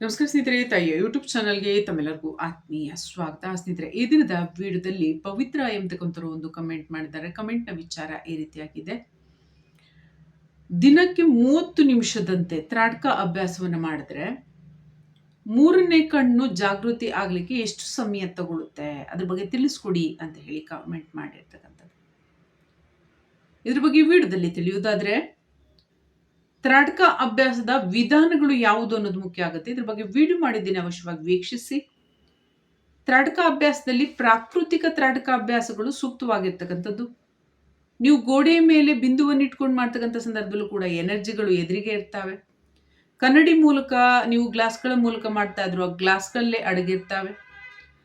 ನಮಸ್ಕಾರ ಸ್ನೇಹಿತರೆ, ತಾಯಿಯ ಯೂಟ್ಯೂಬ್ ಚಾನಲ್ಗೆ ತಮ್ಮೆಲ್ಲರಿಗೂ ಆತ್ಮೀಯ ಸ್ವಾಗತ. ಸ್ನೇಹಿತರೆ, ಈ ದಿನದ ವಿಡಿಯೋದಲ್ಲಿ ಪವಿತ್ರ ಎಂಬತಕ್ಕಂಥವ್ರು ಒಂದು ಕಮೆಂಟ್ ಮಾಡಿದ್ದಾರೆ. ಕಮೆಂಟ್ನ ವಿಚಾರ ಈ ರೀತಿಯಾಗಿದೆ. ದಿನಕ್ಕೆ ಮೂವತ್ತು ನಿಮಿಷದಂತೆ ತ್ರಾಟಕ ಅಭ್ಯಾಸವನ್ನು ಮಾಡಿದ್ರೆ ಮೂರನೇ ಕಣ್ಣು ಜಾಗೃತಿ ಆಗಲಿಕ್ಕೆ ಎಷ್ಟು ಸಮಯ ತಗೊಳ್ಳುತ್ತೆ ಅದ್ರ ಬಗ್ಗೆ ತಿಳಿಸ್ಕೊಡಿ ಅಂತ ಹೇಳಿ ಕಮೆಂಟ್ ಮಾಡಿರ್ತಕ್ಕಂಥದ್ದು. ಇದ್ರ ಬಗ್ಗೆ ವಿಡಿಯೋದಲ್ಲಿ ತಿಳಿಯುವುದಾದ್ರೆ ತ್ರಾಟಕ ಅಭ್ಯಾಸದ ವಿಧಾನಗಳು ಯಾವುದು ಅನ್ನೋದು ಮುಖ್ಯ ಆಗುತ್ತೆ. ಇದ್ರ ಬಗ್ಗೆ ವಿಡಿಯೋ ಮಾಡಿದ್ದೀನಿ, ಅವಶ್ಯವಾಗಿ ವೀಕ್ಷಿಸಿ. ತ್ರಾಟಕ ಅಭ್ಯಾಸದಲ್ಲಿ ಪ್ರಾಕೃತಿಕ ತ್ರಾಟಕ ಅಭ್ಯಾಸಗಳು ಸೂಕ್ತವಾಗಿರ್ತಕ್ಕಂಥದ್ದು. ನೀವು ಗೋಡೆಯ ಮೇಲೆ ಬಿಂದುವನ್ನು ಇಟ್ಕೊಂಡು ಮಾಡ್ತಕ್ಕಂಥ ಸಂದರ್ಭದಲ್ಲೂ ಕೂಡ ಎನರ್ಜಿಗಳು ಎದುರಿಗೆ ಇರ್ತವೆ. ಕನ್ನಡಿ ಮೂಲಕ ನೀವು ಗ್ಲಾಸ್ಗಳ ಮೂಲಕ ಮಾಡ್ತಾ ಇದ್ರು ಆ ಗ್ಲಾಸ್ಗಳಲ್ಲೇ ಅಡಗಿರ್ತವೆ.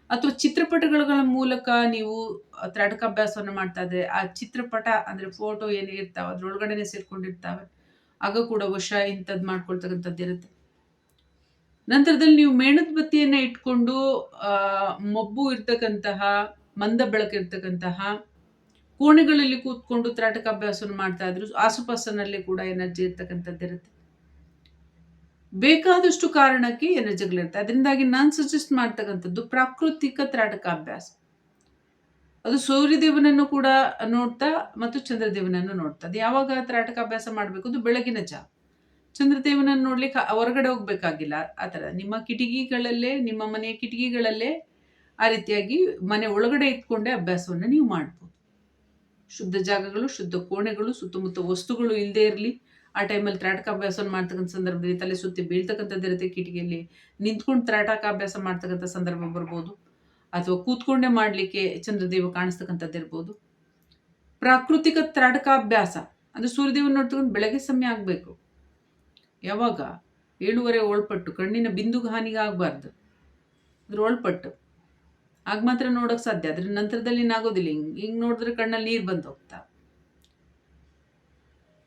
ಅಥವಾ ಚಿತ್ರಪಟಗಳ ಮೂಲಕ ನೀವು ತ್ರಾಟಕ ಅಭ್ಯಾಸವನ್ನು ಮಾಡ್ತಾ ಇದ್ರೆ ಆ ಚಿತ್ರಪಟ ಅಂದ್ರೆ ಫೋಟೋ ಏನೇ ಇರ್ತಾವೆ ಅದ್ರೊಳಗಡೆನೆ ಸೇರ್ಕೊಂಡಿರ್ತಾವೆ. ಆಗ ಕೂಡ ವಶ ಇಂಥದ್ದು ಮಾಡ್ಕೊಳ್ತಕ್ಕಂಥದ್ದು ಇರುತ್ತೆ. ನಂತರದಲ್ಲಿ ನೀವು ಮೇಣದ ಬತ್ತಿಯನ್ನು ಇಟ್ಕೊಂಡು ಮಬ್ಬು ಇರ್ತಕ್ಕಂತಹ, ಮಂದ ಬೆಳಕಿರ್ತಕ್ಕಂತಹ ಕೋಣೆಗಳಲ್ಲಿ ಕೂತ್ಕೊಂಡು ತ್ರಾಟಕ ಅಭ್ಯಾಸವನ್ನು ಮಾಡ್ತಾ ಇದ್ರು, ಆಸುಪಾಸಿನಲ್ಲಿ ಕೂಡ ಎನರ್ಜಿ ಇರ್ತಕ್ಕಂಥದ್ದು ಇರುತ್ತೆ. ಬೇಕಾದಷ್ಟು ಕಾರಣಕ್ಕೆ ಎನರ್ಜಿಗಳಿರುತ್ತೆ. ಅದರಿಂದಾಗಿ ನಾನು ಸಜೆಸ್ಟ್ ಮಾಡ್ತಕ್ಕಂಥದ್ದು ಪ್ರಾಕೃತಿಕ ತ್ರಾಟಕ ಅಭ್ಯಾಸ. ಅದು ಸೂರ್ಯದೇವನನ್ನು ಕೂಡ ನೋಡ್ತಾ ಮತ್ತು ಚಂದ್ರದೇವನನ್ನು ನೋಡ್ತಾ. ಅದು ಯಾವಾಗ ತ್ರಾಟಕ ಅಭ್ಯಾಸ ಮಾಡಬೇಕು ಅದು ಬೆಳಗಿನ ಜ ಚಂದ್ರದೇವನನ್ನು ನೋಡ್ಲಿಕ್ಕೆ ಹೊರಗಡೆ ಹೋಗ್ಬೇಕಾಗಿಲ್ಲ. ಆ ಥರ ನಿಮ್ಮ ಕಿಟಕಿಗಳಲ್ಲೇ, ನಿಮ್ಮ ಮನೆಯ ಕಿಟಕಿಗಳಲ್ಲೇ ಆ ರೀತಿಯಾಗಿ ಮನೆ ಒಳಗಡೆ ಇಟ್ಕೊಂಡೇ ಅಭ್ಯಾಸವನ್ನು ನೀವು ಮಾಡ್ಬೋದು. ಶುದ್ಧ ಜಾಗಗಳು, ಶುದ್ಧ ಕೋಣೆಗಳು, ಸುತ್ತಮುತ್ತ ವಸ್ತುಗಳು ಇಲ್ಲದೆ ಇರಲಿ. ಆ ಟೈಮಲ್ಲಿ ತ್ರಾಟಕ ಅಭ್ಯಾಸವನ್ನು ಮಾಡ್ತಕ್ಕಂಥ ಸಂದರ್ಭದಲ್ಲಿ ತಲೆ ಸುತ್ತಿ ಬೀಳ್ತಕ್ಕಂಥದ್ದು ಇರುತ್ತೆ ಕಿಟಕಿಯಲ್ಲಿ. ನಿಂತ್ಕೊಂಡು ತ್ರಾಟಕ ಅಭ್ಯಾಸ ಮಾಡ್ತಕ್ಕಂಥ ಸಂದರ್ಭ ಬರ್ಬೋದು. ಅಥವಾ ಕೂತ್ಕೊಂಡೆ ಮಾಡಲಿಕ್ಕೆ ಚಂದ್ರದೇವ ಕಾಣಿಸ್ತಕ್ಕಂಥದ್ದು ಇರ್ಬೋದು. ಪ್ರಾಕೃತಿಕ ತ್ರಾಟಕಾಭ್ಯಾಸ ಅಂದರೆ ಸೂರ್ಯದೇವನ ನೋಡ್ತಕ್ಕಂಥ ಬೆಳಗ್ಗೆ ಸಮಯ ಆಗಬೇಕು. ಯಾವಾಗ? ಏಳುವರೆ ಒಳಪಟ್ಟು ಕಣ್ಣಿನ ಬಿಂದುಗೆ ಹಾನಿಗೆ ಆಗಬಾರ್ದು. ಅದ್ರ ಒಳಪಟ್ಟು ಆಗ ಮಾತ್ರ ನೋಡೋಕೆ ಸಾಧ್ಯ ಅದ್ರ ನಂತರದಲ್ಲಿ ಏನಾಗೋದಿಲ್ಲ ಹಿಂಗೆ ಹಿಂಗೆ ನೋಡಿದ್ರೆ ಕಣ್ಣಲ್ಲಿ ನೀರು ಬಂದು ಹೋಗ್ತಾ.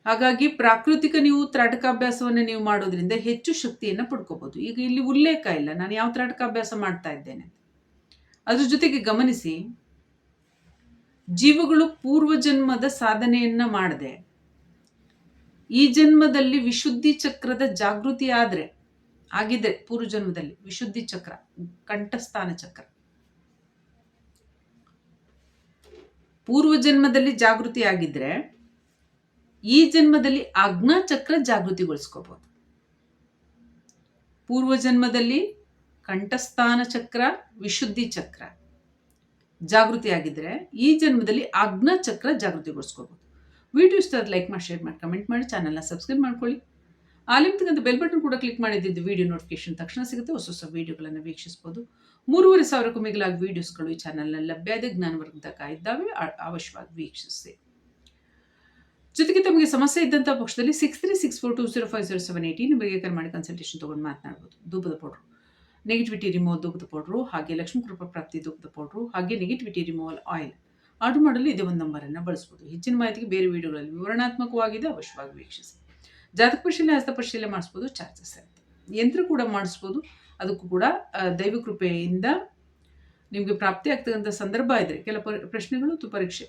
ಹಾಗಾಗಿ ಪ್ರಾಕೃತಿಕ ನೀವು ತ್ರಾಟಕಾಭ್ಯಾಸವನ್ನು ನೀವು ಮಾಡೋದ್ರಿಂದ ಹೆಚ್ಚು ಶಕ್ತಿಯನ್ನು ಪಡ್ಕೋಬೋದು. ಈಗ ಇಲ್ಲಿ ಉಲ್ಲೇಖ ಇಲ್ಲ, ನಾನು ಯಾವ ತ್ರಾಟಕಾಭ್ಯಾಸ ಮಾಡ್ತಾ ಇದ್ದೇನೆ ಅದ್ರ ಜೊತೆಗೆ ಗಮನಿಸಿ, ಜೀವಗಳು ಪೂರ್ವ ಜನ್ಮದ ಸಾಧನೆಯನ್ನ ಮಾಡದೆ. ಈ ಜನ್ಮದಲ್ಲಿ ವಿಶುದ್ಧಿ ಚಕ್ರದ ಜಾಗೃತಿ ಆದ್ರೆ, ಆಗಿದೆ ಪೂರ್ವ ಜನ್ಮದಲ್ಲಿ ವಿಶುದ್ಧಿ ಚಕ್ರ, ಕಂಠಸ್ಥಾನ ಚಕ್ರ. ಪೂರ್ವ ಜನ್ಮದಲ್ಲಿ ಜಾಗೃತಿ ಆಗಿದ್ರೆ, ಈ ಜನ್ಮದಲ್ಲಿ ಆಜ್ಞಾ ಚಕ್ರ ಜಾಗೃತಿಗೊಳಿಸ್ಕೋಬಹುದು ಪೂರ್ವ ಜನ್ಮದಲ್ಲಿ ಕಂಠಸ್ಥಾನ ಚಕ್ರ, ವಿಶುದ್ಧಿ ಚಕ್ರ. ಜಾಗೃತಿ ಆಗಿದ್ರೆ ಈ ಜನ್ಮದಲ್ಲಿ ಅಗ್ನ ಚಕ್ರ ಜಾಗೃತಿಗೊಳಿಸ್ಕೋಬಹುದು ವಿಡಿಯೋ ಇಷ್ಟ ಲೈಕ್ ಮಾಡಿ, ಶೇರ್ ಮಾಡಿ, ಕಮೆಂಟ್ ಮಾಡಿ, ಚಾನಲ್ನ ಸಬ್ಸ್ಕ್ರೈಬ್ ಮಾಡ್ಕೊಳ್ಳಿ. ಆಲಿಮ್ತಕ್ಕಂಥ ಬೆಲ್ ಬಟನ್ ಕೂಡ ಕ್ಲಿಕ್ ಮಾಡಿದ್ದು ವಿಡಿಯೋ ನೋಟಿಫಿಕೇಶನ್ ತಕ್ಷಣ ಸಿಗುತ್ತೆ, ಹೊಸ ಹೊಸ ವಿಡಿಯೋಗಳನ್ನು ವೀಕ್ಷಿಸಬಹುದು ಮೂರುವರೆ ಸಾವಿರಕ್ಕೂ ಮಿಗಿಲಾಗಿ ವೀಡಿಯೋಸ್ಗಳು ಈ ಚಾನಲ್ನಲ್ಲಿ ಲಭ್ಯ ಇದೆ ಜ್ಞಾನವರ್ಗದ ಇದ್ದಾವೆ ಅವಶ್ಯವಾಗಿ ವೀಕ್ಷಿಸಿ. ಜೊತೆಗೆ ತಮಗೆ ಸಮಸ್ಯೆ ಇದ್ದಂಥ ಪಕ್ಷದಲ್ಲಿ six three six four two zero five zero seven eighty ನಿಮಗೆ ಕರೆ ಮಾಡಿ ಕನ್ಸಲ್ಟೇಷನ್ ತೊಗೊಂಡು ಮಾತನಾಡ್ಬೋದು. ಧೂಪದ ಪೌಡ್ರು ನೆಗೆಟಿವಿಟಿ ರಿಮೂವಲ್ ದುಗ್ಧ ಪೌಡ್ರು ಹಾಗೆ ಲಕ್ಷ್ಮೀ ಕೃಪಾ ಪ್ರಾಪ್ತಿ ದುಗ್ಧ ಪೌಡ್ರು ಹಾಗೆ ನೆಗೆಟಿವಿಟಿ ರಿಮೂವಲ್ ಆಯಿಲ್ ಆರ್ಡರ್ ಮಾಡಲು ಇದೇ ಒಂದು ನಂಬರನ್ನು ಬಳಸ್ಬೋದು. ಹೆಚ್ಚಿನ ಮಾಹಿತಿಗೆ ಬೇರೆ ವಿಡಿಯೋಗಳಲ್ಲಿ ವಿವರಣಾತ್ಮಕವಾಗಿದೆ. ಅವಶ್ಯವಾಗಿ ವೀಕ್ಷಿಸಿ. ಜಾತಕ ಪರಿಶೀಲನೆ, ಹಸ್ತ ಪರಿಶೀಲನೆ ಮಾಡಿಸ್ಬೋದು ಚಾರ್ಜಸ್ ಇರುತ್ತೆ ಯಂತ್ರ ಕೂಡ ಮಾಡಿಸ್ಬೋದು. ಅದಕ್ಕೂ ಕೂಡ ದೈವ ಕೃಪೆಯಿಂದ ನಿಮಗೆ ಪ್ರಾಪ್ತಿ ಆಗ್ತಕ್ಕಂಥ ಸಂದರ್ಭ ಇದ್ದರೆ ಕೆಲ ಪ್ರಶ್ನೆಗಳು ಮತ್ತು ಪರೀಕ್ಷೆ.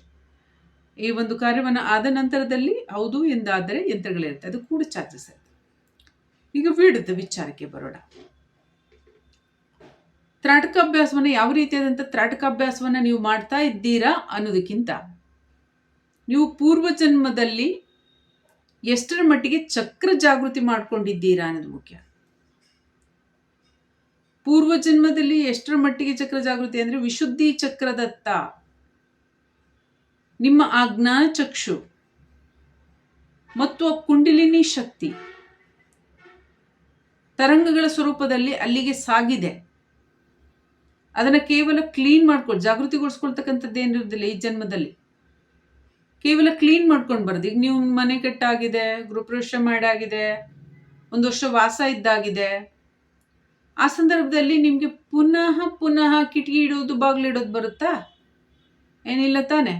ಈ ಒಂದು ಕಾರ್ಯವನ್ನು ಆದ ನಂತರದಲ್ಲಿ ಹೌದು ಎಂದಾದರೆ ಯಂತ್ರಗಳಿರುತ್ತೆ. ಅದು ಕೂಡ ಚಾರ್ಜಸ್ ಇರುತ್ತೆ ಈಗ ವೀಡದ ವಿಚಾರಕ್ಕೆ ಬರೋಣ. ತ್ರಾಟಕಾಭ್ಯಾಸವನ್ನು ಯಾವ ರೀತಿಯಾದಂಥ ತ್ರಾಟಕಾಭ್ಯಾಸವನ್ನು ನೀವು ಮಾಡ್ತಾ ಇದ್ದೀರಾ ಅನ್ನೋದಕ್ಕಿಂತ ನೀವು ಪೂರ್ವ ಜನ್ಮದಲ್ಲಿ ಎಷ್ಟರ ಮಟ್ಟಿಗೆ ಚಕ್ರ ಜಾಗೃತಿ ಮಾಡ್ಕೊಂಡಿದ್ದೀರಾ ಅನ್ನೋದು ಮುಖ್ಯ. ಪೂರ್ವ ಜನ್ಮದಲ್ಲಿ ಎಷ್ಟರ ಮಟ್ಟಿಗೆ ಚಕ್ರ ಜಾಗೃತಿ ಅಂದರೆ ವಿಶುದ್ಧಿ ಚಕ್ರದತ್ತ. ನಿಮ್ಮ ಆಜ್ಞಾನ ಚಕ್ಷು ಮತ್ತು ಕುಂಡಿಲಿನಿ ಶಕ್ತಿ ತರಂಗಗಳ ಸ್ವರೂಪದಲ್ಲಿ ಅಲ್ಲಿಗೆ ಸಾಗಿದೆ. ಅದನ್ನು ಕೇವಲ ಕ್ಲೀನ್ ಮಾಡ್ಕೊಂಡು ಜಾಗೃತಿಗೊಳಿಸ್ಕೊಳ್ತಕ್ಕಂಥದ್ದು ಏನಿರೋದಿಲ್ಲ ಈ ಜನ್ಮದಲ್ಲಿ? ಕೇವಲ ಕ್ಲೀನ್ ಮಾಡ್ಕೊಂಡು ಬರೋದು. ಈಗ ನೀವು ಮನೆ ಕಟ್ಟಾಗಿದೆ, ಗೃಹಪ್ರವೇಶ ಮಾಡಾಗಿದೆ, ಒಂದು ವರ್ಷ ವಾಸ ಇದ್ದಾಗಿದೆ. ಆ ಸಂದರ್ಭದಲ್ಲಿ ನಿಮಗೆ ಪುನಃ ಪುನಃ ಕಿಟಕಿ ಇಡೋದು ಬಾಗಿಲಿಡೋದು ಬರುತ್ತಾ? ಏನಿಲ್ಲ ತಾನೆ.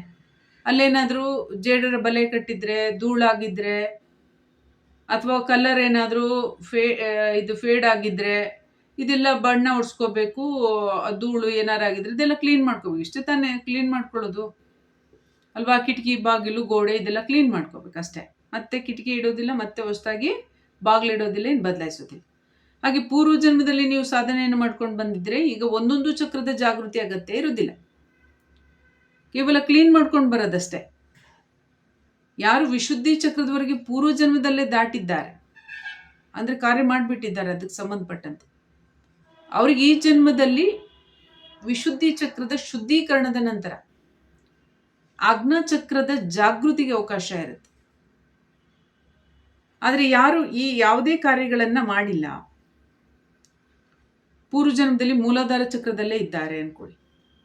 ಅಲ್ಲೇನಾದರೂ ಜೇಡರ ಬಲೆ ಕಟ್ಟಿದ್ರೆ, ಧೂಳಾಗಿದ್ರೆ, ಅಥವಾ ಕಲರ್ ಏನಾದರೂ ಫೇ ಇದು ಫೇಡ್ ಆಗಿದ್ರೆ ಇದೆಲ್ಲ ಬಣ್ಣ ಹೊಡ್ಸ್ಕೋಬೇಕು ಧೂಳು ಏನಾರು ಆಗಿದ್ರೆ ಇದೆಲ್ಲ ಕ್ಲೀನ್ ಮಾಡ್ಕೋಬೇಕು. ಇಷ್ಟೇ ತಾನೇ ಕ್ಲೀನ್ ಮಾಡ್ಕೊಳ್ಳೋದು. ಅಲ್ವಾ? ಕಿಟಕಿ, ಬಾಗಿಲು, ಗೋಡೆ ಇದೆಲ್ಲ ಕ್ಲೀನ್ ಮಾಡ್ಕೋಬೇಕು ಅಷ್ಟೇ. ಮತ್ತೆ ಕಿಟಕಿ ಇಡೋದಿಲ್ಲ, ಮತ್ತೆ ಹೊಸದಾಗಿ ಬಾಗಿಲು ಇಡೋದಿಲ್ಲ ಏನು ಬದಲಾಯಿಸೋದಿಲ್ಲ. ಹಾಗೆ ಪೂರ್ವ ಜನ್ಮದಲ್ಲಿ ನೀವು ಸಾಧನೆಯನ್ನು ಮಾಡ್ಕೊಂಡು ಬಂದಿದ್ರೆ ಈಗ ಒಂದೊಂದು ಚಕ್ರದ ಜಾಗೃತಿ ಅಗತ್ಯ ಇರೋದಿಲ್ಲ ಕೇವಲ ಕ್ಲೀನ್ ಮಾಡ್ಕೊಂಡು ಬರೋದಷ್ಟೇ. ಯಾರು ವಿಶುದ್ಧಿ ಚಕ್ರದವರೆಗೆ ಪೂರ್ವ ಜನ್ಮದಲ್ಲೇ ದಾಟಿದ್ದಾರೆ. ಅಂದರೆ ಕಾರ್ಯ ಮಾಡಿಬಿಟ್ಟಿದ್ದಾರೆ, ಅದಕ್ಕೆ ಸಂಬಂಧಪಟ್ಟಂತೆ. ಅವ್ರಿಗೆ ಈ ಜನ್ಮದಲ್ಲಿ ವಿಶುದ್ಧಿ ಚಕ್ರದ ಶುದ್ಧೀಕರಣದ ನಂತರ ಆಜ್ಞಾ ಚಕ್ರದ ಜಾಗೃತಿಗೆ ಅವಕಾಶ ಇರುತ್ತೆ. ಆದರೆ ಯಾರು ಈ ಯಾವುದೇ ಕಾರ್ಯಗಳನ್ನು ಮಾಡಿಲ್ಲ. ಪೂರ್ವ ಜನ್ಮದಲ್ಲಿ ಮೂಲಾಧಾರ ಚಕ್ರದಲ್ಲೇ ಇದ್ದಾರೆ ಅನ್ಕೊಳ್ಳಿ.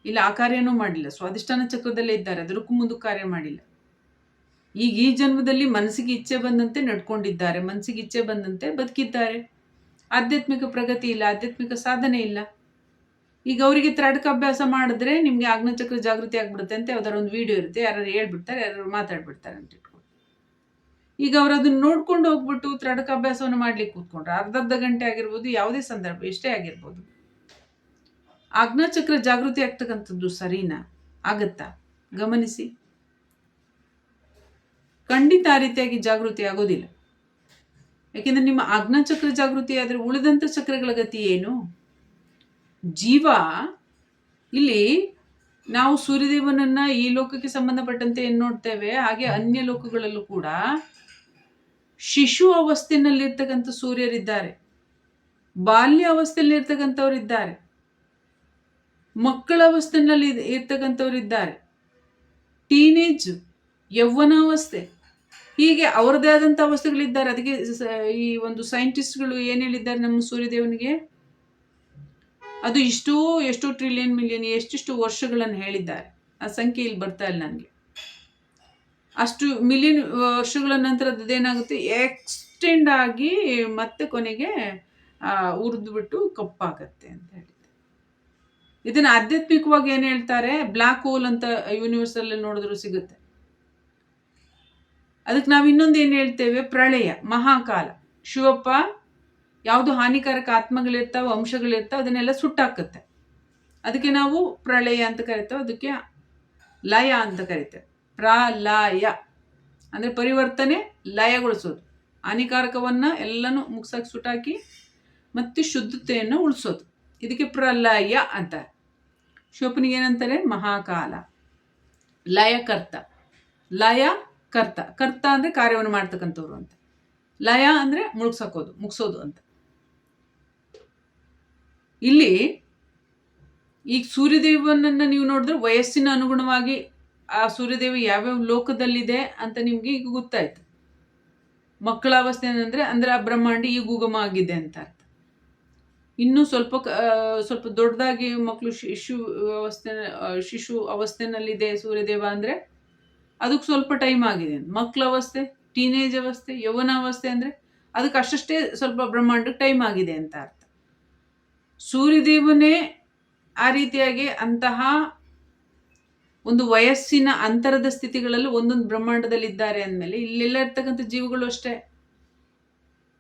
ಇಲ್ಲ, ಆ ಕಾರ್ಯನೂ ಮಾಡಿಲ್ಲ. ಸ್ವಾಧಿಷ್ಠಾನ ಚಕ್ರದಲ್ಲೇ ಇದ್ದಾರೆ. ಅದಕ್ಕೂ ಮುಂದಕ್ಕೆ ಕಾರ್ಯ ಮಾಡಿಲ್ಲ. ಈಗ ಈ ಜನ್ಮದಲ್ಲಿ ಮನಸ್ಸಿಗೆ ಇಚ್ಛೆ ಬಂದಂತೆ ನಡ್ಕೊಂಡಿದ್ದಾರೆ. ಮನಸ್ಸಿಗೆ ಇಚ್ಛೆ ಬಂದಂತೆ ಬದುಕಿದ್ದಾರೆ. ಆಧ್ಯಾತ್ಮಿಕ ಪ್ರಗತಿ ಇಲ್ಲ, ಆಧ್ಯಾತ್ಮಿಕ ಸಾಧನೆ ಇಲ್ಲ. ಈಗ ಅವರಿಗೆ ತ್ರಾಟಕ ಅಭ್ಯಾಸ ಮಾಡಿದ್ರೆ ನಿಮಗೆ ಆಗ್ನಚಕ್ರ ಜಾಗೃತಿ ಆಗ್ಬಿಡುತ್ತೆ ಅಂತ ಯಾವ್ದಾರು ಒಂದು ವಿಡಿಯೋ ಇರುತ್ತೆ. ಯಾರು ಹೇಳ್ಬಿಡ್ತಾರೆ ಯಾರು ಮಾತಾಡ್ಬಿಡ್ತಾರೆ ಅಂತ ಇಟ್ಕೊಂಡು. ಈಗ ಅವ್ರು ಅದನ್ನ ನೋಡ್ಕೊಂಡು ಹೋಗ್ಬಿಟ್ಟು ತ್ರಾಟಕ ಅಭ್ಯಾಸವನ್ನು ಮಾಡ್ಲಿಕ್ಕೆ ಕೂತ್ಕೊಂಡ್ರೆ ಅರ್ಧ ಅರ್ಧ ಗಂಟೆ ಆಗಿರ್ಬೋದು, ಯಾವುದೇ ಸಂದರ್ಭ ಎಷ್ಟೇ ಆಗಿರ್ಬೋದು. ಆಜ್ಞಾಚಕ್ರ ಜಾಗೃತಿ ಆಗ್ತಕ್ಕಂಥದ್ದು ಸರಿನಾ? ಆಗತ್ತಾ? ಗಮನಿಸಿ. ಖಂಡಿತ ಆ ರೀತಿಯಾಗಿ ಜಾಗೃತಿ ಆಗೋದಿಲ್ಲ. ಯಾಕೆಂದ್ರೆ ನಿಮ್ಮ ಅಗ್ನಚಕ್ರ ಜಾಗೃತಿ ಆದರೆ ಉಳಿದಂಥ ಚಕ್ರಗಳ ಗತಿ ಏನು? ಜೀವ. ಇಲ್ಲಿ ನಾವು ಸೂರ್ಯದೇವನನ್ನ ಈ ಲೋಕಕ್ಕೆ ಸಂಬಂಧಪಟ್ಟಂತೆ ಏನು ನೋಡ್ತೇವೆ? ಹಾಗೆ ಅನ್ಯ ಲೋಕಗಳಲ್ಲೂ ಕೂಡ ಶಿಶು ಅವಸ್ಥೆನಲ್ಲಿರ್ತಕ್ಕಂಥ ಸೂರ್ಯರಿದ್ದಾರೆ. ಬಾಲ್ಯ ಅವಸ್ಥೆಯಲ್ಲಿ ಇರ್ತಕ್ಕಂಥವ್ರಿದ್ದಾರೆ ಮಕ್ಕಳ ಅವಸ್ಥೆನಲ್ಲಿ ಇರ್ತಕ್ಕಂಥವ್ರಿದ್ದಾರೆ. ಟೀನೇಜ್, ಯೌವನಾವಸ್ಥೆ. ಹೀಗೆ ಅವರದೇ ಆದಂಥ ವಸ್ತುಗಳಿದ್ದಾರೆ ಅದಕ್ಕೆ ಈ ಒಂದು ಸೈಂಟಿಸ್ಟ್ಗಳು ಏನು ಹೇಳಿದ್ದಾರೆ ನಮ್ಮ ಸೂರ್ಯದೇವನಿಗೆ? ಅದು ಇಷ್ಟೋ ಎಷ್ಟು ಟ್ರಿಲಿಯನ್ ಮಿಲಿಯನ್ ಎಷ್ಟಿಷ್ಟು ವರ್ಷಗಳನ್ನು ಹೇಳಿದ್ದಾರೆ. ಆ ಸಂಖ್ಯೆ ಇಲ್ಲಿ ಬರ್ತಾ ಇಲ್ಲ ನನಗೆ. ಅಷ್ಟು ಮಿಲಿಯನ್ ವರ್ಷಗಳ ನಂತರ ಅದೇನಾಗುತ್ತೆ? ಎಕ್ಸ್ಟೆಂಡ್ ಆಗಿ ಮತ್ತೆ ಕೊನೆಗೆ ಉರಿದ್ಬಿಟ್ಟು ಕಪ್ಪಾಗತ್ತೆ ಅಂತ ಹೇಳಿದೆ ಇದನ್ನು ಆಧ್ಯಾತ್ಮಿಕವಾಗಿ ಏನು ಹೇಳ್ತಾರೆ? ಬ್ಲ್ಯಾಕ್ ಹೋಲ್ ಅಂತ ಯೂನಿವರ್ಸಲ್ಲಿ ನೋಡಿದ್ರು ಸಿಗುತ್ತೆ. ಅದಕ್ಕೆ ನಾವು ಇನ್ನೊಂದು ಏನು ಹೇಳ್ತೇವೆ? ಪ್ರಳಯ, ಮಹಾಕಾಲ. ಶಿವಪ್ಪ ಯಾವುದು ಹಾನಿಕಾರಕ ಆತ್ಮಗಳಿರ್ತಾವೆ, ಅಂಶಗಳಿರ್ತಾವೆ, ಅದನ್ನೆಲ್ಲ ಸುಟ್ಟಾಕತ್ತೆ. ಅದಕ್ಕೆ ನಾವು ಪ್ರಳಯ ಅಂತ ಕರಿತೇವೆ, ಅದಕ್ಕೆ ಲಯ ಅಂತ ಕರಿತೇವೆ. ಪ್ರಲಯ. ಅಂದರೆ ಪರಿವರ್ತನೆ ಲಯಗೊಳಿಸೋದು. ಹಾನಿಕಾರಕವನ್ನು ಎಲ್ಲನೂ ಮುಗಿಸಕ್ಕೆ ಸುಟ್ಟಾಕಿ ಮತ್ತು ಶುದ್ಧತೆಯನ್ನು ಉಳಿಸೋದು. ಇದಕ್ಕೆ ಪ್ರಲಯ ಅಂತ. ಶಿವಪ್ಪನಿಗೆ ಏನಂತಾರೆ ಮಹಾಕಾಲ. ಲಯಕರ್ತ. ಲಯ ಕರ್ತ. ಕರ್ತ ಅಂದರೆ ಕಾರ್ಯವನ್ನು ಮಾಡ್ತಕ್ಕಂಥವ್ರು ಅಂತ. ಲಯ ಅಂದರೆ ಮುಳುಗ್ಸಕೋದು, ಮುಗಿಸೋದು ಅಂತ. ಇಲ್ಲಿ ಈಗ ಸೂರ್ಯದೇವನನ್ನು ನೀವು ನೋಡಿದ್ರೆ ವಯಸ್ಸಿನ ಅನುಗುಣವಾಗಿ ಆ ಸೂರ್ಯದೇವ ಯಾವ್ಯಾವ ಲೋಕದಲ್ಲಿದೆ ಅಂತ ನಿಮಗೆ ಈಗ ಗೊತ್ತಾಯ್ತು. ಮಕ್ಕಳ ಅವಸ್ಥೆ ಏನಂದರೆ, ಅಂದರೆ ಆ ಬ್ರಹ್ಮಾಂಡಿ ಈಗ ಉಗಮ ಆಗಿದೆ ಅಂತ ಅರ್ಥ. ಇನ್ನೂ ಸ್ವಲ್ಪ ಸ್ವಲ್ಪ ದೊಡ್ಡದಾಗಿ ಮಕ್ಕಳು ಶಿಶು ಅವಸ್ಥೆ ಶಿಶು ಅವಸ್ಥೆನಲ್ಲಿದೆ ಸೂರ್ಯದೇವ ಅಂದರೆ ಅದಕ್ಕೆ ಸ್ವಲ್ಪ ಟೈಮ್ ಆಗಿದೆ. ಮಕ್ಕಳ ಅವಸ್ಥೆ ಟೀನೇಜ್ ಅವಸ್ಥೆ, ಯೌವನ ಅವಸ್ಥೆ ಅಂದರೆ ಅದಕ್ಕೆ ಅಷ್ಟಷ್ಟೇ ಸ್ವಲ್ಪ ಬ್ರಹ್ಮಾಂಡಕ್ಕೆ ಟೈಮ್ ಆಗಿದೆ ಅಂತ ಅರ್ಥ. ಸೂರ್ಯದೇವನೇ ಆ ರೀತಿಯಾಗಿ ಅಂತಹ ಒಂದು ವಯಸ್ಸಿನ ಅಂತರದ ಸ್ಥಿತಿಗಳಲ್ಲಿ ಒಂದೊಂದು ಬ್ರಹ್ಮಾಂಡದಲ್ಲಿದ್ದಾರೆ ಅಂದಮೇಲೆ ಇಲ್ಲೆಲ್ಲ ಇರ್ತಕ್ಕಂಥ ಜೀವಗಳು ಅಷ್ಟೇ.